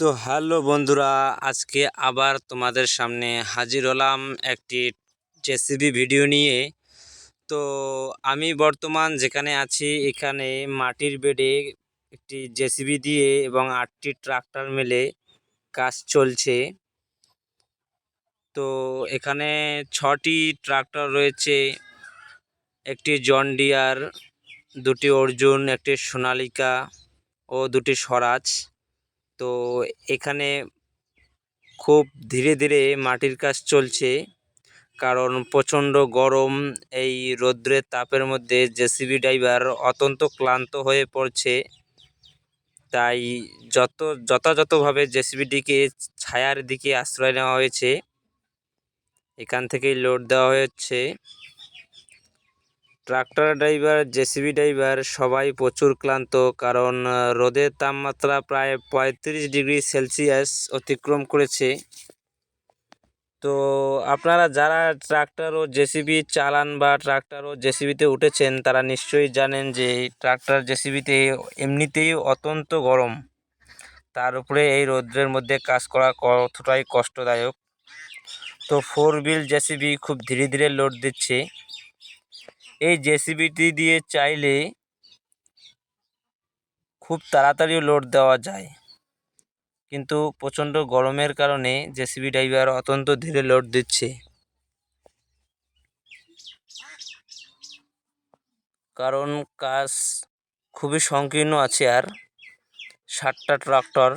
তো হ্যালো বন্ধুরা, আজকে আবার তোমাদের সামনে হাজির হলাম একটি জেসিবি ভিডিও নিয়ে। তো আমি বর্তমান যেখানে আছি, এখানে মাটির বেডে একটি জেসিবি দিয়ে এবং আটটি ট্রাক্টর মেলে কাজ চলছে। তো এখানে ছটি ট্রাক্টর রয়েছে, একটি জন ডিয়ার, দুটি অর্জুন, একটি সোনালিকা ও দুটি স্বরাজ। তো এখানে খুব ধীরে ধীরে মাটির কাজ চলছে। কারণ প্রচণ্ড গরম, এই রৌদ্রের তাপের মধ্যে জেসিবি ড্রাইভার অত্যন্ত ক্লান্ত হয়ে পড়ছে। তাই যত, যথাযথভাবে জেসিবিটিকে ছায়ার দিকে আশ্রয় নেওয়া হয়েছে, এখান থেকেই লোড দেওয়া হচ্ছে ট্রাক্টর ড্রাইভার, জেসিবি ড্রাইভার সবাই প্রচুর ক্লান্ত কারণ রোদের তাপমাত্রা প্রায় পঁয়ত্রিশ ডিগ্রি সেলসিয়াস অতিক্রম করেছে। তো আপনারা যারা ট্রাক্টর ও জেসিবি চালান বা ট্রাক্টর ও জেসিবিতে উঠেছেন, তারা নিশ্চয়ই জানেন যে ট্রাক্টর জেসিবিতে এমনিতেই অত্যন্ত গরম। তার উপরে এই রৌদ্রের মধ্যে কাজ করা কতটাই কষ্টদায়ক। তো ফোর হুইল জেসিবি খুব ধীরে ধীরে লোড দিচ্ছে। এই জেসিবিটি দিয়ে চাইলে খুব তাড়াতাড়ি লোড দেওয়া যায়। কিন্তু প্রচণ্ড গরমের কারণে জেসিবি ড্রাইভার অত্যন্ত ধীরে লোড দিচ্ছে। কারণ কাজ খুবই সংকীর্ণ আছে আর। ষাটটা ট্রাক্টর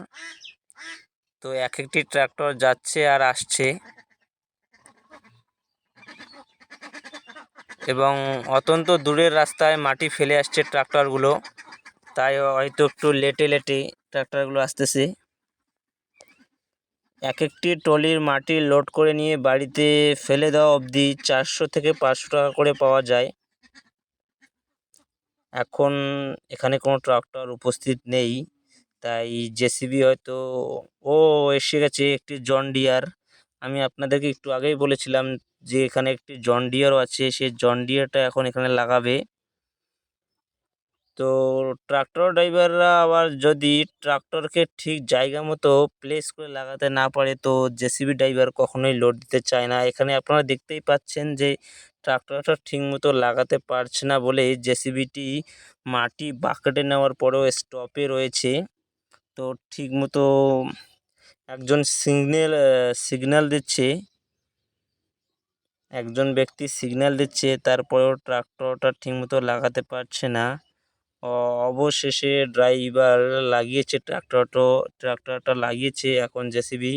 তো এক একটি ট্রাক্টর যাচ্ছে আর আসছে। এবং অত্যন্ত দূরের রাস্তায় মাটি ফেলে আসছে ট্রাক্টরগুলো। তাই হয়তো একটু লেটে লেটে ট্রাক্টরগুলো আসতেছে। এক একটি ট্রলির মাটি লোড করে নিয়ে বাড়িতে ফেলে দেওয়া অবধি চারশো থেকে পাঁচশো টাকা করে পাওয়া যায়। এখন এখানে কোনো ট্রাক্টর উপস্থিত নেই। তাই জেসিবি হয়তো, ও এসে গেছে একটি জন ডিয়ার। আমি আপনাদেরকে একটু আগেই বলেছিলাম যে এখানে একটি জন ডিয়ারও আছে সেই জন ডিয়ারটা এখন এখানে লাগাবে। তো ট্রাক্টর ড্রাইভাররা আবার যদি ট্রাক্টরকে ঠিক জায়গা মতো প্লেস করে লাগাতে না পারে, তো জেসিবি ড্রাইভার কখনোই লোড দিতে চায় না। এখানে আপনারা দেখতেই পাচ্ছেন যে ট্রাক্টরটা ঠিক মতো লাগাতে পারছে না বলে জেসিবিটি মাটি বাকেটে নেওয়ার পরেও স্টপে রয়েছে। তো ঠিক মতো একজন সিগন্যাল সিগন্যাল দিচ্ছে। একজন ব্যক্তি সিগন্যাল দিচ্ছে, তারপরেও ট্রাক্টরটা ঠিকমতো লাগাতে পারছে না। অবশেষে ড্রাইভার লাগিয়েছে ট্রাক্টরটা ট্রাক্টরটা লাগিয়েছে, এখন জেসিবি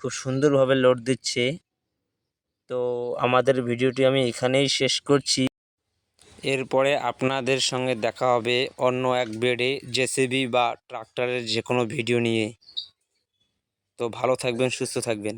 খুব সুন্দরভাবে লোড দিচ্ছে। তো আমাদের ভিডিওটি আমি এখানেই শেষ করছি। এরপরে আপনাদের সঙ্গে দেখা হবে অন্য এক বেডে জেসিবি বা ট্রাক্টরের যে কোনো ভিডিও নিয়ে। তো ভালো থাকবেন, সুস্থ থাকবেন।